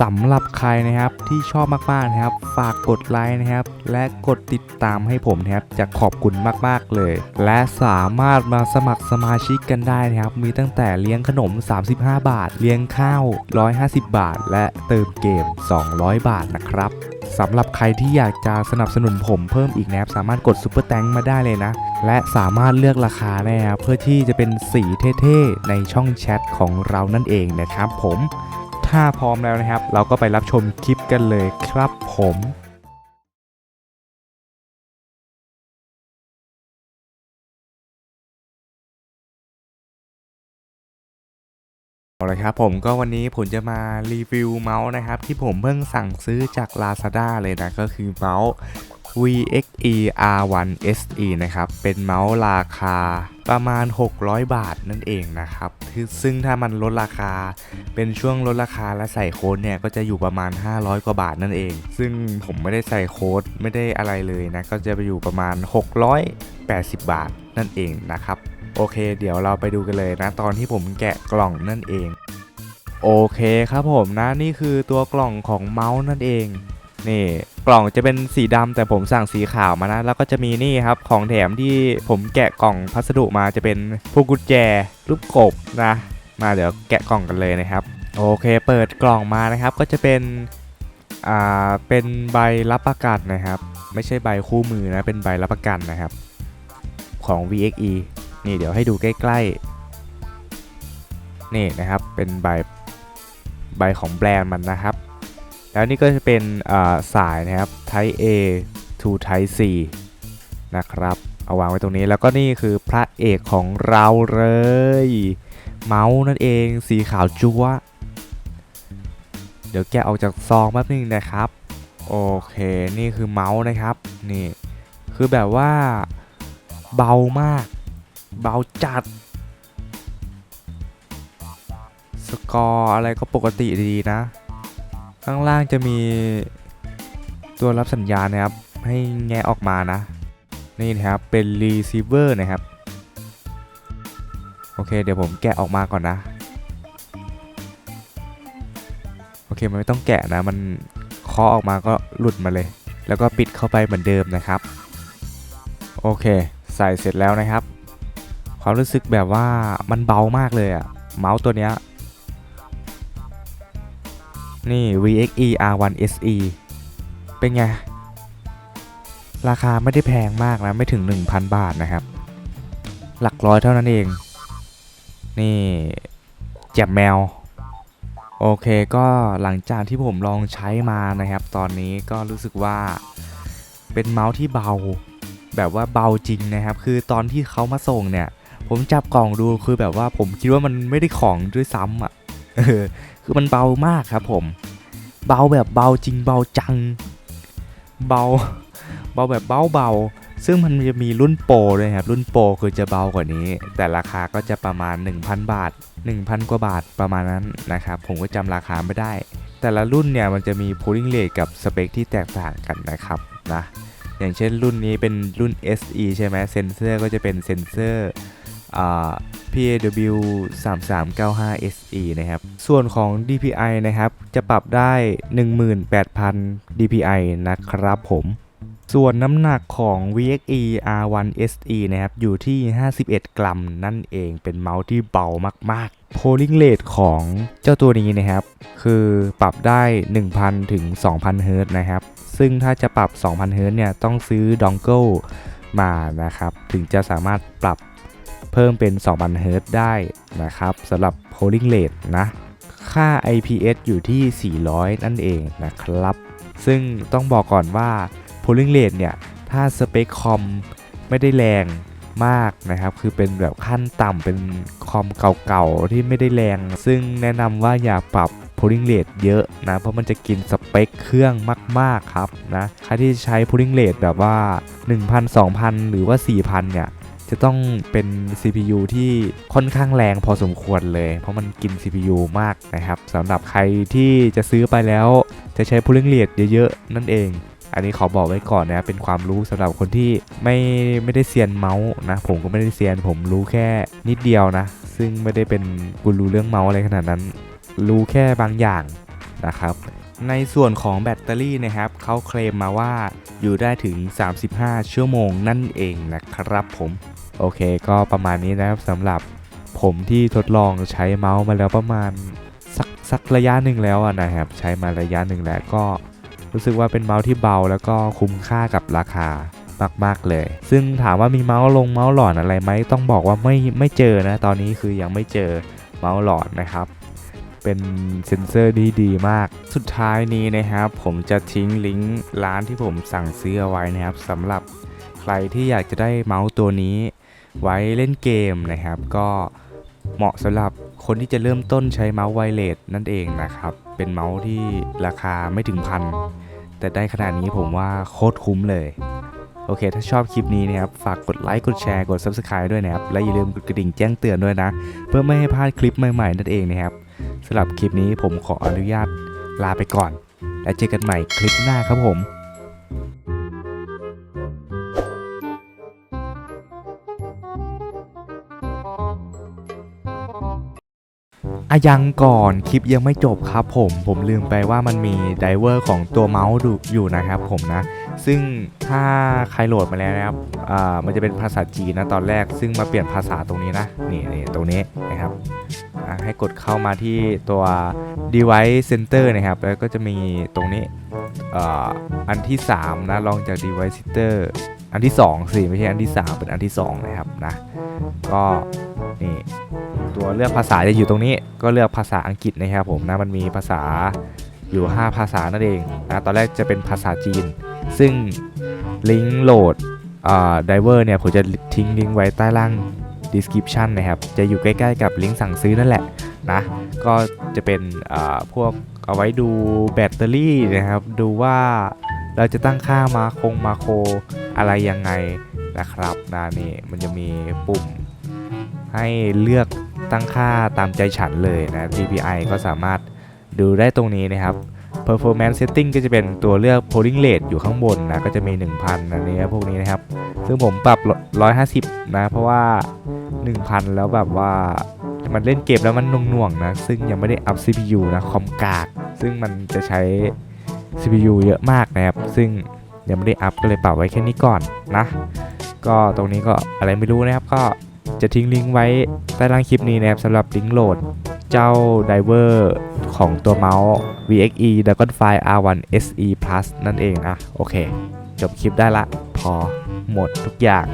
สำหรับใครนะครับที่ชอบมากๆนะครับ ฝากกดไลค์นะครับ และกดติดตามให้ผมนะครับจะขอบคุณมากๆเลย และสามารถมาสมัครสมาชิกกันได้นะครับ มีตั้งแต่เลี้ยงขนม 35 บาท เลี้ยงข้าว 150 บาท และเติมเกม 200 บาทนะครับสำหรับใครที่อยากจะสนับสนุนผมเพิ่มอีกนะครับ สามารถกดซุปเปอร์แตงมาได้เลยนะ และสามารถเลือกราคาได้นะครับเพื่อที่จะเป็นสีเท่ๆในช่องแชทของเรานั่นเองนะครับผม ถ้าพร้อมแล้วนะครับ เราก็ไปรับชมคลิปกันเลยครับผมเอาละครับผมก็วันนี้ผมจะมารีวิวเมาส์นะครับที่ผมเพิ่งสั่งซื้อจาก Lazada เลยนะก็คือเมาส์ VXE R1 SE นะครับ เป็นเมาส์ราคาประมาณ 600 บาทนั่นเองนะครับซึ่งถ้ามันลดราคา เป็นช่วงลดราคาและใส่โค้ดเนี่ย ก็จะอยู่ประมาณ 500 กว่าบาทนั่นเอง ซึ่งผมไม่ได้ใส่โค้ดไม่ได้อะไรเลยนะ ก็จะไปอยู่ประมาณ 680 บาทนั่นเองนะครับ โอเค เดี๋ยวเราไปดูกันเลยนะ ตอนที่ผมแกะกล่องนั่นเอง โอเคครับผมนะ นี่คือตัวกล่องของเมาส์นั่นเอง นี่กล่องจะเป็นสีดำแต่ผมสั่งสีขาวมานะ แล้วก็จะมีนี่ครับของแถมที่ผมแกะกล่องพัสดุมาจะเป็นพวกกุญแจรูปกบนะ มาเดี๋ยวแกะกล่องกันเลยนะครับ โอเคเปิดกล่องมานะครับก็จะเป็นอ่าเป็นใบรับประกันนะครับ ไม่ใช่ใบคู่มือนะเป็นใบรับประกันนะครับ ของ VXE นี่เดี๋ยวให้ดูใกล้ๆนี่นะครับเป็นใบใบของแบรนด์มันนะครับ แล้วนี่ก็จะเป็นสายนะครับ Type A to Type C นะครับ เอาวางไว้ตรงนี้แล้วก็นี่คือพระเอกของเราเลย เมาส์นั่นเองสีขาวจั๊วเดี๋ยวแกะออกจากซองแป๊บนึงนะครับ โอเคนี่คือเมาส์นะครับนี่คือแบบว่าเบามาก เบาจัด สกอร์อะไรก็ปกติดีนะ ข้างล่างจะมีตัวรับสัญญาณนะครับ ให้แงะออกมานะ นี่นะครับเป็น receiver นะครับ โอเค เดี๋ยวผมแกะออกมาก่อนนะ โอเค มันไม่ต้องแกะนะ มันเคาะออกมาก็หลุดมาเลย แล้วก็ปิดเข้าไปเหมือนเดิมนะครับ โอเค ใส่เสร็จแล้วนะครับ ความรู้สึกแบบว่ามันเบามากเลยอะเมาส์ตัวเนี้ย นี่ VXE R1 SE เป็นไง ราคาไม่ได้แพงมากนะ ไม่ถึง 1,000 บาทนะครับ หลักร้อยเท่านั้นเอง นี่แจ็บแมว โอเคก็หลังจากที่ผมลองใช้มานะครับ ตอนนี้ก็รู้สึกว่าเป็นเมาส์ที่เบา แบบว่าเบาจริงนะครับ คือตอนที่เขามาส่งเนี่ย ผมจับกล่องดูคือแบบว่าผมคิดว่ามันไม่ได้ของด้วยซ้ำอะ คือมันเบามากครับผม เบาแบบเบาจริงเบาจัง เบา เบาแบบเบาเบาซึ่งมันจะมีรุ่นโปรด้วยครับ รุ่นโปรคือจะเบากว่านี้ แต่ราคาก็จะประมาณ 1,000 บาท 1,000 กว่าบาทประมาณนั้นนะครับ ผมก็จำราคาไม่ได้ แต่ละรุ่นเนี่ยมันจะมี pooling rate กับสเปคที่แตกต่างกันนะครับนะอย่างเช่นรุ่นนี้เป็นรุ่น SE ใช่ไหมเซนเซอร์ก็จะเป็นเซนเซอร์อ่า PAW 3395 SE นะครับ ส่วนของ DPI นะครับ จะปรับได้ 18,000 DPI นะครับผม ส่วนน้ำหนักของ VXE R1 SE นะครับ อยู่ที่ 51 กรัม นั่นเองเป็นเมาส์ที่เบามาก ๆ Polling rate ของเจ้าตัวนี้นะครับ คือปรับได้ 1,000 ถึง 2,000 เฮิรตนะครับ ซึ่งถ้าจะปรับ 2,000 เฮิรตเนี่ย ต้องซื้อดองเกิลมานะครับ ถึงจะสามารถปรับ เพิ่มเป็น 2,000เฮิรตได้นะครับสำหรับ polling rate นะ ค่า IPS อยู่ที่ 400 นั่นเองนะครับ ซึ่งต้องบอกก่อนว่า polling rate เนี่ย ถ้าสเปคคอมไม่ได้แรงมากนะครับ คือเป็นแบบขั้นต่ำเป็นคอมเก่าๆ ที่ไม่ได้แรง ซึ่งแนะนำว่าอย่าปรับ polling rate เยอะนะ เพราะมันจะกินสเปคเครื่องมาก ๆ ครับนะ ใครที่ใช้ polling rate แบบว่า 1,000 2,000 หรือว่า 4,000 เนี่ย จะต้องเป็น CPU ที่ค่อนข้างแรงพอสมควรเลย เพราะมันกิน CPU มากนะครับสำหรับใครที่จะซื้อไปแล้ว จะใช้ polling rate เยอะๆ นั่นเอง อันนี้ขอบอกไว้ก่อนนะเป็นความรู้สำหรับคนที่ไม่ไม่ได้เซียนเมาส์นะ ผมก็ไม่ได้เซียนผมรู้แค่นิดเดียวนะ ซึ่งไม่ได้เป็นกูรู้เรื่องเมาส์อะไรขนาดนั้น รู้แค่บางอย่างนะครับในส่วนของแบตเตอรี่นะครับเขาเคลมมาว่าอยู่ได้ถึง 35 ชั่วโมงนั่นเองนะครับผม โอเคก็ประมาณนี้นะครับสำหรับผมที่ทดลองใช้เมาส์มาแล้วประมาณสักสักระยะหนึ่งแล้วนะครับ ใช้มาระยะหนึ่งแล้วก็รู้สึกว่าเป็นเมาส์ที่เบาแล้วก็คุ้มค่ากับราคามาก ๆ เลย ซึ่งถามว่ามีเมาส์ลงเมาส์หลอนอะไรไหมต้องบอกว่าไม่ไม่เจอนะ ตอนนี้คือยังไม่เจอเมาส์หลอนนะครับ เป็นเซ็นเซอร์ที่ดีมาก สุดท้ายนี้นะครับ ผมจะทิ้งลิงก์ร้านที่ผมสั่งซื้อเอาไว้นะครับสำหรับใครที่อยากจะได้เมาส์ตัวนี้ ไว้เล่นเกมนะครับ ก็เหมาะสำหรับคนที่จะเริ่มต้นใช้เมาส์ไวเลสนั่นเองนะครับ เป็นเมาส์ที่ราคาไม่ถึงพัน แต่ได้ขนาดนี้ผมว่าโคตรคุ้มเลย โอเค ถ้าชอบคลิปนี้นะครับ ฝากกดไลค์กดแชร์กด Subscribe ด้วยนะครับ และอย่าลืมกดกระดิ่งแจ้งเตือนด้วยนะ เพื่อไม่ให้พลาดคลิปใหม่ๆนั่นเองนะครับสำหรับคลิปนี้ผมขออนุญาตลาไปก่อน และเจอกันใหม่คลิปหน้าครับผม อะยังก่อนคลิปยังไม่จบครับผมผมลืมไปว่ามันมีไดเวอร์ของตัวเมาส์อยู่นะครับผมนะ ซึ่งถ้าใครโหลดมาแล้วนะครับอ่ามันจะเป็นภาษาจีนนะตอนแรก ซึ่งมาเปลี่ยนภาษาตรงนี้นะนี่นี่ตรงนี้นะครับให้กดเข้ามาที่ตัว device center นะครับ แล้วก็จะมีตรงนี้อ,อันที่ 3 นะลองจาก device center อันที่2สิไม่ใช่อันที่ 3 เป็นอันที่ 2 นะครับนะ ก็นี่ ตัวเลือกภาษาจะอยู่ตรงนี้ ก็เลือกภาษาอังกฤษนะครับผมนะมันมีภาษาอยู่ 5 ภาษานั่นเองนะตอนแรกจะเป็นภาษาจีน ซึ่งลิงก์โหลดไดเวอร์เนี่ยผมจะทิ้งลิงก์ไว้ใต้ล่าง description นะครับ จะอยู่ใกล้ๆกับลิงก์สั่งซื้อนั่นแหละนะ ก็จะเป็นอ่าพวกเอาไว้ดูแบตเตอรี่นะครับ ดูว่าเราจะตั้งค่ามาคงมาโครอะไรยังไงนะครับนะนี่มันจะมีปุ่มให้เลือก ตั้งค่าตามใจฉันเลยนะ DPI ก็สามารถดูได้ตรงนี้นะครับ Performance Setting ก็จะเป็นตัวเลือก Polling Rate อยู่ข้างบนนะ ก็จะมี 1,000อันนี้พวกนี้นะครับ ซึ่งผมปรับ 150 นะ เพราะว่า 1,000 แล้วแบบว่ามันเล่นเกมแล้วมันน่วงๆนะ ซึ่งยังไม่ได้อัพ CPU นะ คอมกาก ซึ่งมันจะใช้ CPU เยอะมากนะครับ ซึ่งยังไม่ได้อัพก็เลยปรับไว้แค่นี้ก่อนนะ ก็ตรงนี้ก็อะไรไม่รู้นะครับ ก็ จะทิ้งลิงก์ไว้ใต้ล่างคลิปนี้นะครับสำหรับลิงก์โหลดเจ้าไดเวอร์ของตัวเมาส์ VXE Dragonfly R1 SE Plus นั่นเองนะโอเค จบคลิปได้ละ พอหมดทุกอย่าง